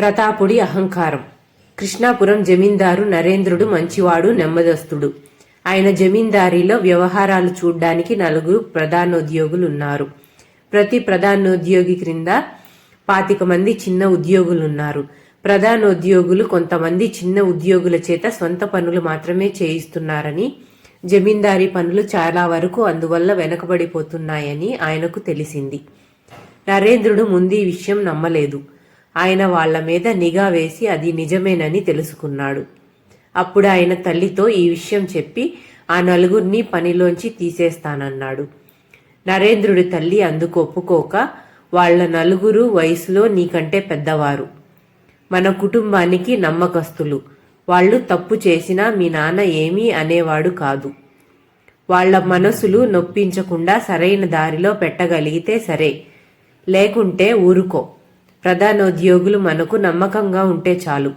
ప్రతాపుడి అహంకారం. కృష్ణాపురం జమీందారు నరేంద్రుడు మంచివాడు నెమ్మదస్తుడు. ఆయన జమీందారీలో వ్యవహారాలు చూడ్డానికి నలుగురు ప్రధానోద్యోగులున్నారు. ప్రతి ప్రధానోద్యోగి క్రింద పాతిక మంది చిన్న ఉద్యోగులున్నారు. ప్రధానోద్యోగులు కొంతమంది చిన్న ఉద్యోగుల చేత సొంత పనులు మాత్రమే చేయిస్తున్నారని జమీందారీ పనులు చాలా వరకు అందువల్ల వెనకబడిపోతున్నాయని ఆయనకు తెలిసింది. నరేంద్రుడు ముందు ఈ విషయం నమ్మలేదు. ఆయన వాళ్ళ మీద నిఘా వేసి అది నిజమేనని తెలుసుకున్నాడు. అప్పుడు ఆయన తల్లితో ఈ విషయం చెప్పి ఆ నలుగురిని పనిలోంచి తీసేస్తానన్నాడు. నరేంద్రుడి తల్లి అందుకు ఒప్పుకోక వాళ్ళ నలుగురు వయసులో నీకంటే పెద్దవారు. మన కుటుంబానికి నమ్మకస్తులు. వాళ్ళు తప్పు చేసినా మీ నాన్న ఏమీ అనేవాడు కాదు. వాళ్ళ మనసులు నొప్పించకుండా సరైన దారిలో పెట్టగలిగితే సరే. లేకుంటే ఊరుకో. ప్రధానోద్యోగులు మనకు నమ్మకంగా ఉంటే చాలు.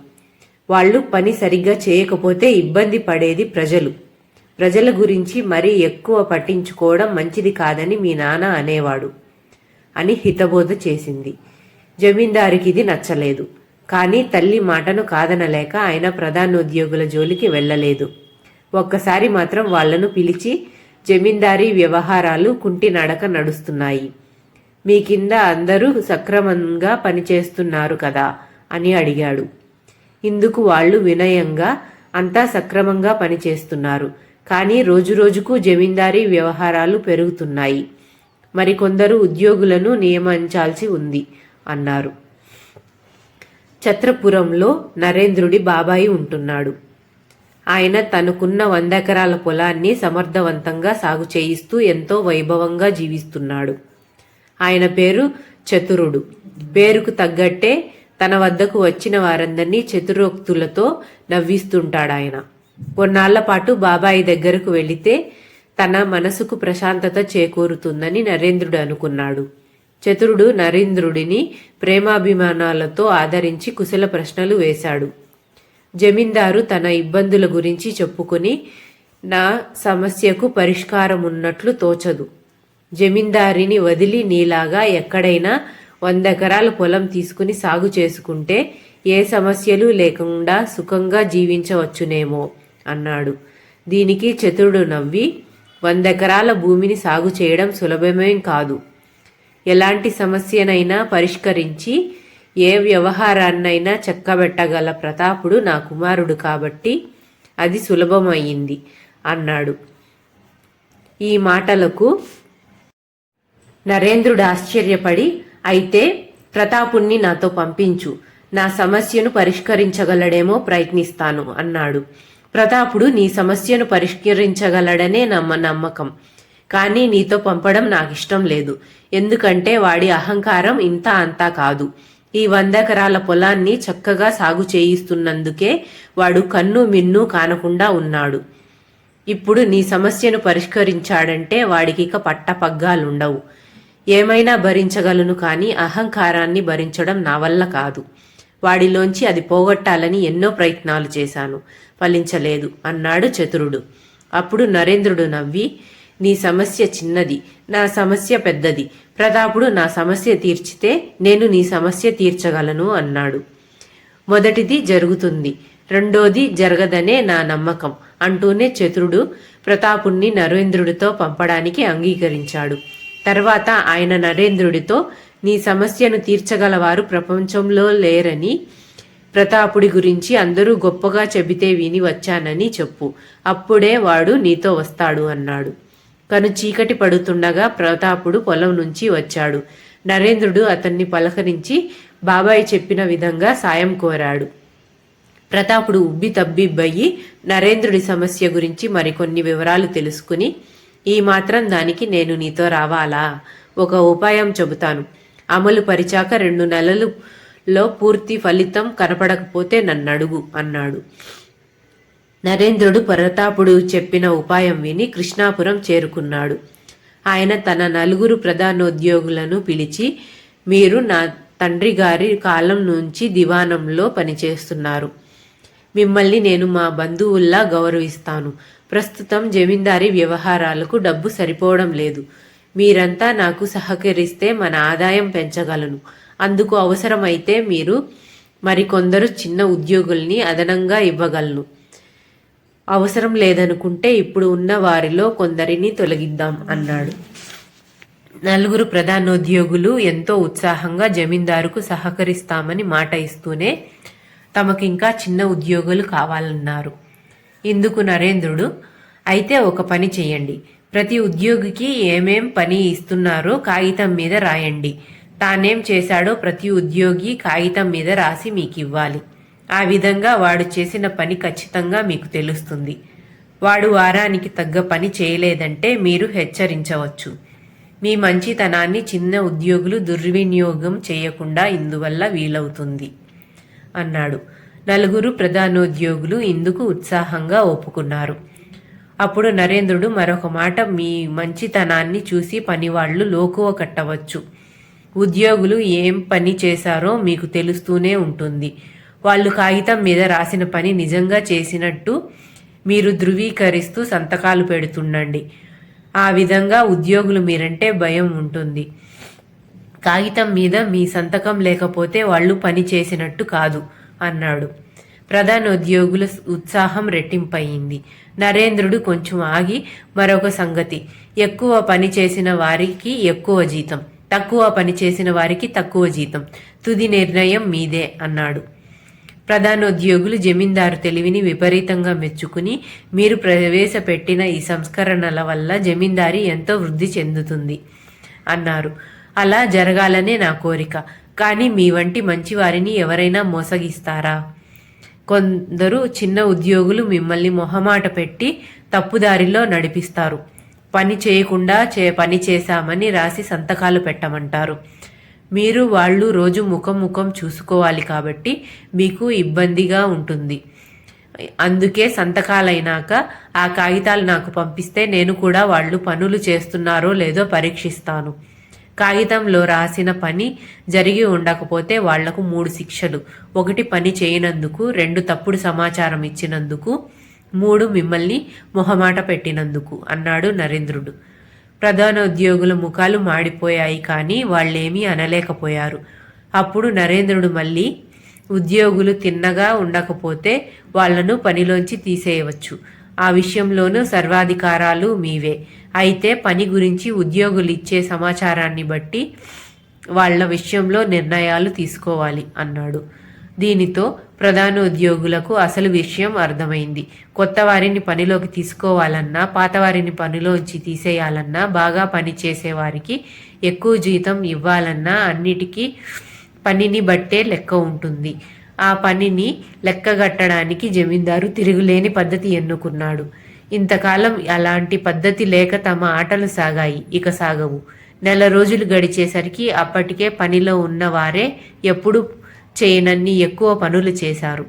వాళ్ళు పని సరిగ్గా చేయకపోతే ఇబ్బంది పడేది ప్రజలు. ప్రజల గురించి మరీ ఎక్కువ పట్టించుకోవడం మంచిది కాదని మీ నాన్న అనేవాడు అని హితబోధ చేసింది. జమీందారికి ఇది నచ్చలేదు. కానీ తల్లి మాటను కాదనలేక ఆయన ప్రధానోద్యోగుల జోలికి వెళ్ళలేదు. ఒక్కసారి మాత్రం వాళ్ళను పిలిచి జమీందారీ వ్యవహారాలు కుంటి నడక నడుస్తున్నాయి. మీ కింద అందరూ సక్రమంగా పనిచేస్తున్నారు కదా? అని అడిగాడు. ఇందుకు వాళ్ళు వినయంగా అంతా సక్రమంగా పనిచేస్తున్నారు. కానీ రోజురోజుకు జమీందారీ వ్యవహారాలు పెరుగుతున్నాయి. మరికొందరు ఉద్యోగులను నియమించాల్సి ఉంది అన్నారు. ఛత్రపురంలో నరేంద్రుడి బాబాయి ఉంటున్నాడు. ఆయన తనకున్న వంద ఎకరాల పొలాన్ని సమర్థవంతంగా సాగు చేయిస్తూ ఎంతో వైభవంగా జీవిస్తున్నాడు. ఆయన పేరు చతురుడు. పేరుకు తగ్గట్టే తన వద్దకు వచ్చిన వారందరినీ చతురోక్తులతో నవ్విస్తుంటాడు ఆయన కొన్నాళ్ళ పాటు బాబాయి దగ్గరకు వెళితే తన మనసుకు ప్రశాంతత చేకూరుతుందని నరేంద్రుడు అనుకున్నాడు. చతురుడు నరేంద్రుడిని ప్రేమాభిమానాలతో ఆదరించి కుశల ప్రశ్నలు వేశాడు. జమీందారు తన ఇబ్బందుల గురించి చెప్పుకుని నా సమస్యకు పరిష్కారం ఉన్నట్లు తోచదు. జమీందారిని వదిలి నీలాగా ఎక్కడైనా వంద ఎకరాల పొలం తీసుకుని సాగు చేసుకుంటే ఏ సమస్యలు లేకుండా సుఖంగా జీవించవచ్చునేమో అన్నాడు. దీనికి చతురుడు నవ్వి వంద ఎకరాల భూమిని సాగు చేయడం సులభమేం కాదు. ఎలాంటి సమస్యనైనా పరిష్కరించి ఏ వ్యవహారాన్నైనా చక్కబెట్టగల ప్రతాపుడు నా కుమారుడు కాబట్టి అది సులభమయ్యింది అన్నాడు. ఈ మాటలకు నరేంద్రుడు ఆశ్చర్యపడి అయితే ప్రతాపుణ్ణి నాతో పంపించు. నా సమస్యను పరిష్కరించగలడేమో ప్రయత్నిస్తాను అన్నాడు. ప్రతాపుడు నీ సమస్యను పరిష్కరించగలడనే నమ్మ నమ్మకం. కానీ నీతో పంపడం నాకు ఇష్టం లేదు. ఎందుకంటే వాడి అహంకారం ఇంత అంతా కాదు. ఈ వంద ఎకరాల పొలాన్ని చక్కగా సాగు చేయిస్తున్నందుకే వాడు కన్ను మిన్ను కానకుండా ఉన్నాడు. ఇప్పుడు నీ సమస్యను పరిష్కరించాడంటే వాడికి ఇక పట్టపగ్గాలుండవు. ఏమైనా భరించగలను కానీ అహంకారాన్ని భరించడం నా వల్ల కాదు. వాడిలోంచి అది పోగొట్టాలని ఎన్నో ప్రయత్నాలు చేశాను. ఫలించలేదు అన్నాడు చతురుడు. అప్పుడు నరేంద్రుడు నవ్వి నీ సమస్య చిన్నది నా సమస్య పెద్దది. ప్రతాపుడు నా సమస్య తీర్చితే నేను నీ సమస్య తీర్చగలను అన్నాడు. మొదటిది జరుగుతుంది రెండోది జరగదనే నా నమ్మకం అంటూనే చతురుడు ప్రతాపుణ్ణి నరేంద్రుడితో పంపడానికి అంగీకరించాడు. తర్వాత ఆయన నరేంద్రుడితో నీ సమస్యను తీర్చగలవారు ప్రపంచంలో లేరని ప్రతాపుడి గురించి అందరూ గొప్పగా చెబితే విని వచ్చానని చెప్పు. అప్పుడే వాడు నీతో వస్తాడు అన్నాడు. కను చీకటి పడుతుండగా ప్రతాపుడు పొలం నుంచి వచ్చాడు. నరేంద్రుడు అతన్ని పలకరించి బాబాయ్ చెప్పిన విధంగా సాయం కోరాడు. ప్రతాపుడు ఉబ్బి తబ్బిబ్బయ్యి నరేంద్రుడి సమస్య గురించి మరికొన్ని వివరాలు తెలుసుకుని ఈ మాత్రం దానికి నేను నీతో రావాలా? ఒక ఉపాయం చెబుతాను. అమలు పరిచాక రెండు నెలలులో పూర్తి ఫలితం కనపడకపోతే నన్నడుగు అన్నాడు. నరేంద్రుడు పరతాపుడు చెప్పిన ఉపాయం విని కృష్ణాపురం చేరుకున్నాడు. ఆయన తన నలుగురు ప్రధానోద్యోగులను పిలిచి మీరు నా తండ్రి గారి కాలం నుంచి దివానంలో పనిచేస్తున్నారు. మిమ్మల్ని నేను మా బంధువుల్లా గౌరవిస్తాను. ప్రస్తుతం జమీందారీ వ్యవహారాలకు డబ్బు సరిపోవడం లేదు. మీరంతా నాకు సహకరిస్తే మన ఆదాయం పెంచగలను. అందుకు అవసరమైతే మీరు మరికొందరు చిన్న ఉద్యోగుల్ని అదనంగా ఇవ్వగలను. అవసరం లేదనుకుంటే ఇప్పుడు ఉన్న వారిలో కొందరిని తొలగిద్దాం అన్నాడు. నలుగురు ప్రధానోద్యోగులు ఎంతో ఉత్సాహంగా జమీందారుకు సహకరిస్తామని మాట ఇస్తూనే తమకింకా చిన్న ఉద్యోగులు కావాలన్నారు. ఇందుకు నరేంద్రుడు? అయితే ఒక పని చేయండి ప్రతి ఉద్యోగికి ఏమేం పని ఇస్తున్నారో కాగితం మీద రాయండి. తానేం చేశాడో ప్రతి ఉద్యోగి కాగితం మీద రాసి మీకు ఇవ్వాలి ఆ విధంగా వాడు చేసిన పని ఖచ్చితంగా మీకు తెలుస్తుంది. వాడు వారానికి తగ్గ పని చేయలేదంటే మీరు హెచ్చరించవచ్చు. మీ మంచితనాన్ని చిన్న ఉద్యోగులు దుర్వినియోగం చేయకుండా ఇందువల్ల వీలవుతుంది అన్నాడు. నలుగురు ప్రధానోద్యోగులు ఇందుకు ఉత్సాహంగా ఒప్పుకున్నారు. అప్పుడు నరేంద్రుడు మరొక మాట మీ మంచితనాన్ని చూసి పనివాళ్ళు లోకువ కట్టవచ్చు. ఉద్యోగులు ఏం పని చేశారో మీకు తెలుస్తూనే ఉంటుంది. వాళ్ళు కాగితం మీద రాసిన పని నిజంగా చేసినట్టు మీరు ధృవీకరిస్తూ సంతకాలు పెడుతుండండి. ఆ విధంగా ఉద్యోగులు మీరంటే భయం ఉంటుంది. కాగితం మీద మీ సంతకం లేకపోతే వాళ్ళు పని చేసినట్టు కాదు. అన్నాడు. ప్రధానోద్యోగుల ఉత్సాహం రెట్టింపయింది. నరేంద్రుడు కొంచెం ఆగి మరొక సంగతి. ఎక్కువ పని చేసిన వారికి ఎక్కువ జీతం. తక్కువ పని చేసిన వారికి తక్కువ జీతం. తుది నిర్ణయం మీదే అన్నాడు. ప్రధానోద్యోగులు జమీందారు తెలివిని విపరీతంగా మెచ్చుకుని మీరు ప్రవేశపెట్టిన ఈ సంస్కరణల వల్ల జమీందారి ఎంతో వృద్ధి చెందుతుంది అన్నారు. అలా జరగాలనే నా కోరిక. కానీ మీ వంటి మంచివారిని ఎవరైనా మోసగిస్తారా? కొందరు చిన్న ఉద్యోగులు మిమ్మల్ని మొహమాట పెట్టి తప్పుదారిలో నడిపిస్తారు. పని చేయకుండా చే పని చేశామని రాసి సంతకాలు పెట్టమంటారు. మీరు వాళ్ళు రోజు ముఖం ముఖం చూసుకోవాలి కాబట్టి మీకు ఇబ్బందిగా ఉంటుంది. అందుకే సంతకాలైనాక ఆ కాగితాలు నాకు పంపిస్తే నేను కూడా వాళ్ళు పనులు చేస్తున్నారో లేదో పరీక్షిస్తాను. కాగితంలో రాసిన పని జరిగి ఉండకపోతే వాళ్ళకు మూడు శిక్షలు. ఒకటి పని చేయనందుకు రెండు తప్పుడు సమాచారం ఇచ్చినందుకు మూడు మిమ్మల్ని మొహమాట పెట్టినందుకు అన్నాడు నరేంద్రుడు. ప్రధాన ఉద్యోగుల ముఖాలు మాడిపోయాయి కానీ వాళ్ళేమీ అనలేకపోయారు. అప్పుడు నరేంద్రుడు మళ్ళీ ఉద్యోగులు తిన్నగా ఉండకపోతే వాళ్ళను పనిలోంచి తీసేయవచ్చు. ఆ విషయంలోనూ సర్వాధికారాలు మీవే. అయితే పని గురించి ఉద్యోగులు ఇచ్చే సమాచారాన్ని బట్టి వాళ్ళ విషయంలో నిర్ణయాలు తీసుకోవాలి అన్నాడు. దీనితో ప్రధాన ఉద్యోగులకు అసలు విషయం అర్థమైంది. కొత్త వారిని పనిలోకి తీసుకోవాలన్నా పాత వారిని పనిలోంచి తీసేయాలన్నా బాగా పని చేసేవారికి ఎక్కువ జీతం ఇవ్వాలన్నా అన్నిటికీ పనిని బట్టే లెక్క ఉంటుంది. ఆ పనిని లెక్కగట్టడానికి జమీందారు తిరుగులేని పద్ధతి ఎన్నుకున్నాడు. ఇంతకాలం అలాంటి పద్ధతి లేక తమ ఆటలు సాగాయి ఇక సాగవు. నెల రోజులు గడిచేసరికి అప్పటికే పనిలో ఉన్నవారే ఎప్పుడు చేయనన్ని ఎక్కువ పనులు చేశారు.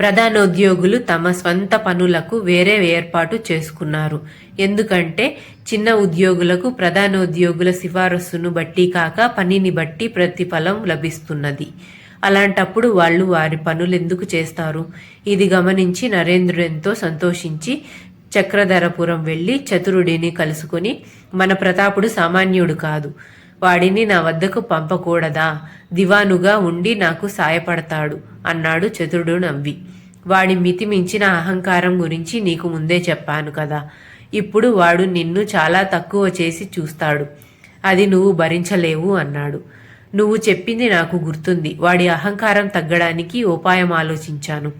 ప్రధానోద్యోగులు తమ స్వంత పనులకు వేరే ఏర్పాటు చేసుకున్నారు. ఎందుకంటే చిన్న ఉద్యోగులకు ప్రధానోద్యోగుల సిఫారసును బట్టి కాక పనిని బట్టి ప్రతిఫలం లభిస్తున్నది. అలాంటప్పుడు వాళ్ళు వారి పనులు ఎందుకు చేస్తారు? ఇది గమనించి నరేంద్రుడు ఎంతో సంతోషించి చక్రధరపురం వెళ్ళి చతురుడిని కలుసుకుని మన ప్రతాపుడు సామాన్యుడు కాదు. వాడిని నా వద్దకు పంపకూడదా? దివానుగా ఉండి నాకు సాయపడతాడు అన్నాడు చతురుడు నవ్వి. వాడి మితిమించిన అహంకారం గురించి నీకు ముందే చెప్పాను కదా. ఇప్పుడు వాడు నిన్ను చాలా తక్కువ చేసి చూస్తాడు. అది నువ్వు భరించలేవు అన్నాడు. నువ్వు చెప్పింది నాకు గుర్తుంది. వాడి అహంకారం తగ్గడానికి ఉపాయం ఆలోచించాను.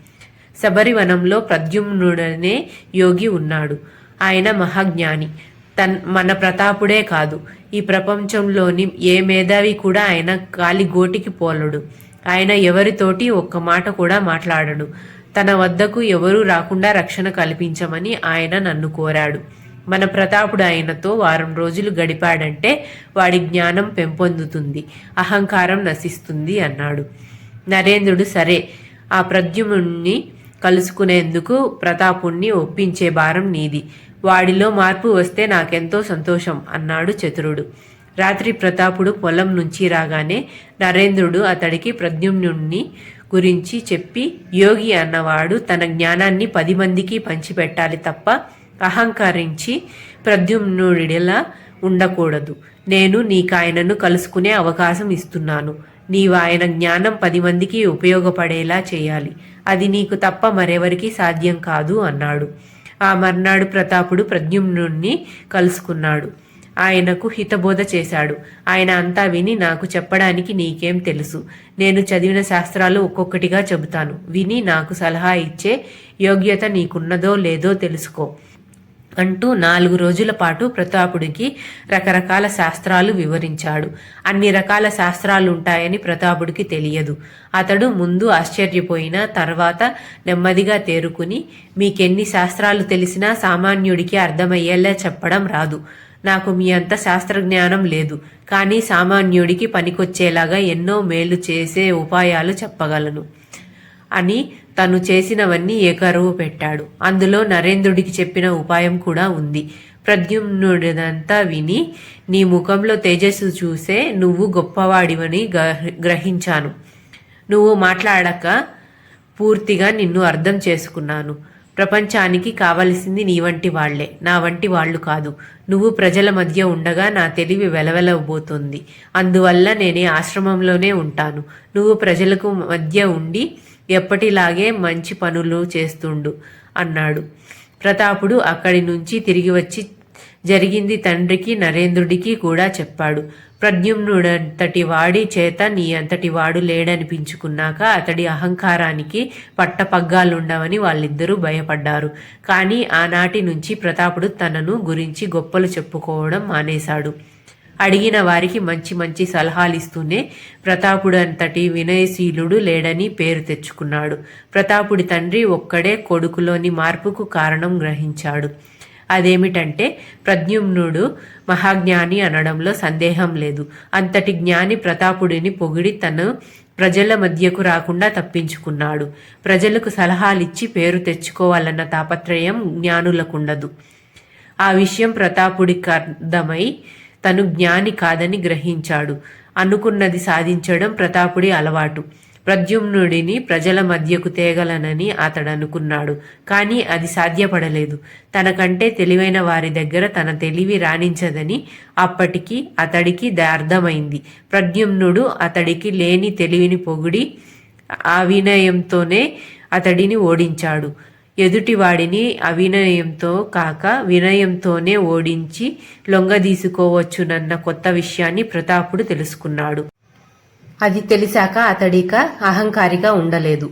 శబరివనంలో ప్రద్యుమ్నుడనే యోగి ఉన్నాడు. ఆయన మహాజ్ఞాని. తన్ మన ప్రతాపుడే కాదు. ఈ ప్రపంచంలోని ఏ మేధావి కూడా ఆయన కాలి గోటికి పోలడు. ఆయన ఎవరితోటి ఒక్క మాట కూడా మాట్లాడడు. తన వద్దకు ఎవరూ రాకుండా రక్షణ కల్పించమని ఆయన నన్ను కోరాడు. మన ప్రతాపుడు ఆయనతో వారం రోజులు గడిపాడంటే వాడి జ్ఞానం పెంపొందుతుంది అహంకారం నశిస్తుంది అన్నాడు. నరేంద్రుడు సరే ఆ ప్రద్యుముణ్ణి కలుసుకునేందుకు ప్రతాపుణ్ణి ఒప్పించే భారం నీది. వాడిలో మార్పు వస్తే నాకెంతో సంతోషం అన్నాడు చతురుడు. రాత్రి ప్రతాపుడు పొలం నుంచి రాగానే నరేంద్రుడు అతడికి ప్రద్యుమ్నుణ్ణి గురించి చెప్పి యోగి అన్నవాడు తన జ్ఞానాన్ని పది మందికి పంచిపెట్టాలి తప్ప అహంకరించి ప్రద్యుమ్నుడిలా ఉండకూడదు. నేను నీకాయనను కలుసుకునే అవకాశం ఇస్తున్నాను. నీవు ఆయన జ్ఞానం పది మందికి ఉపయోగపడేలా చేయాలి. అది నీకు తప్ప మరెవరికి సాధ్యం కాదు అన్నాడు. ఆ మర్నాడు ప్రతాపుడు ప్రద్యుమ్నుణ్ణి కలుసుకున్నాడు. ఆయనకు హితబోధ చేశాడు. ఆయన అంతా విని నాకు చెప్పడానికి నీకేం తెలుసు. నేను చదివిన శాస్త్రాలు ఒక్కొక్కటిగా చెబుతాను. విని నాకు సలహా ఇచ్చే యోగ్యత నీకున్నదో లేదో తెలుసుకో. అంటూ నాలుగు రోజుల పాటు ప్రతాపుడికి రకరకాల శాస్త్రాలు వివరించాడు. అన్ని రకాల శాస్త్రాలు ఉంటాయని ప్రతాపుడికి తెలియదు. అతడు ముందు ఆశ్చర్యపోయిన తర్వాత నెమ్మదిగా తేరుకుని మీకెన్ని శాస్త్రాలు తెలిసినా సామాన్యుడికి అర్థమయ్యేలా చెప్పడం రాదు. నాకు మీ అంత శాస్త్రజ్ఞానం లేదు. కానీ సామాన్యుడికి పనికొచ్చేలాగా ఎన్నో మేలు చేసే ఉపాయాలు చెప్పగలను అని తను చేసినవన్నీ ఏకరువు పెట్టాడు. అందులో నరేంద్రుడికి చెప్పిన ఉపాయం కూడా ఉంది. ప్రద్యుమ్నుడిదంతా విని నీ ముఖంలో తేజస్సు చూసే నువ్వు గొప్పవాడివని గ్రహించాను. నువ్వు మాట్లాడక పూర్తిగా నిన్ను అర్థం చేసుకున్నాను. ప్రపంచానికి కావలసింది నీ వంటి వాళ్ళే నా వంటి వాళ్ళు కాదు. నువ్వు ప్రజల మధ్య ఉండగా నా తెలివి వెలవెలబోతుంది అందువల్ల నేనే ఆశ్రమంలోనే ఉంటాను. నువ్వు ప్రజలకు మధ్య ఉండి ఎప్పటిలాగే మంచి పనులు చేస్తుండు అన్నాడు. ప్రతాపుడు అక్కడి నుంచి తిరిగి వచ్చి జరిగింది తండ్రికి నరేంద్రుడికి కూడా చెప్పాడు. ప్రద్యుమ్నుడంతటి వాడి చేత నీ అంతటి వాడు లేడనిపించుకున్నాక అతడి అహంకారానికి పట్టపగ్గాలుండవని వాళ్ళిద్దరూ భయపడ్డారు. కానీ ఆనాటి నుంచి ప్రతాపుడు తనను గురించి గొప్పలు చెప్పుకోవడం మానేశాడు. అడిగిన వారికి మంచి మంచి సలహాలిస్తూనే ప్రతాపుడంతటి వినయశీలుడు లేడని పేరు తెచ్చుకున్నాడు. ప్రతాపుడి తండ్రి ఒక్కడే కొడుకులోని మార్పుకు కారణం గ్రహించాడు. అదేమిటంటే ప్రద్యుమ్నుడు మహాజ్ఞాని అనడంలో సందేహం లేదు. అంతటి జ్ఞాని ప్రతాపుడిని పొగిడి తను ప్రజల మధ్యకు రాకుండా తప్పించుకున్నాడు. ప్రజలకు సలహాలిచ్చి పేరు తెచ్చుకోవాలన్న తాపత్రయం జ్ఞానులకుండదు. ఆ విషయం ప్రతాపుడికి అర్థమై తను జ్ఞాని కాదని గ్రహించాడు. అనుకున్నది సాధించడం ప్రతాపుడి అలవాటు. ప్రద్యుమ్నుడిని ప్రజల మధ్యకు తేగలనని అతడు అనుకున్నాడు కానీ అది సాధ్యపడలేదు. తనకంటే తెలివైన వారి దగ్గర తన తెలివి రాణించదని అప్పటికి అతడికి అర్థమైంది. ప్రద్యుమ్నుడు అతడికి లేని తెలివిని పొగిడి ఆ వినయంతోనే అతడిని ఓడించాడు. ఎదుటివాడిని అవినయంతో కాక వినయంతోనే ఓడించి లొంగదీసుకోవచ్చునన్న కొత్త విషయాన్ని ప్రతాపుడు తెలుసుకున్నాడు. అది తెలిసాక అతడిక అహంకారిగా ఉండలేదు.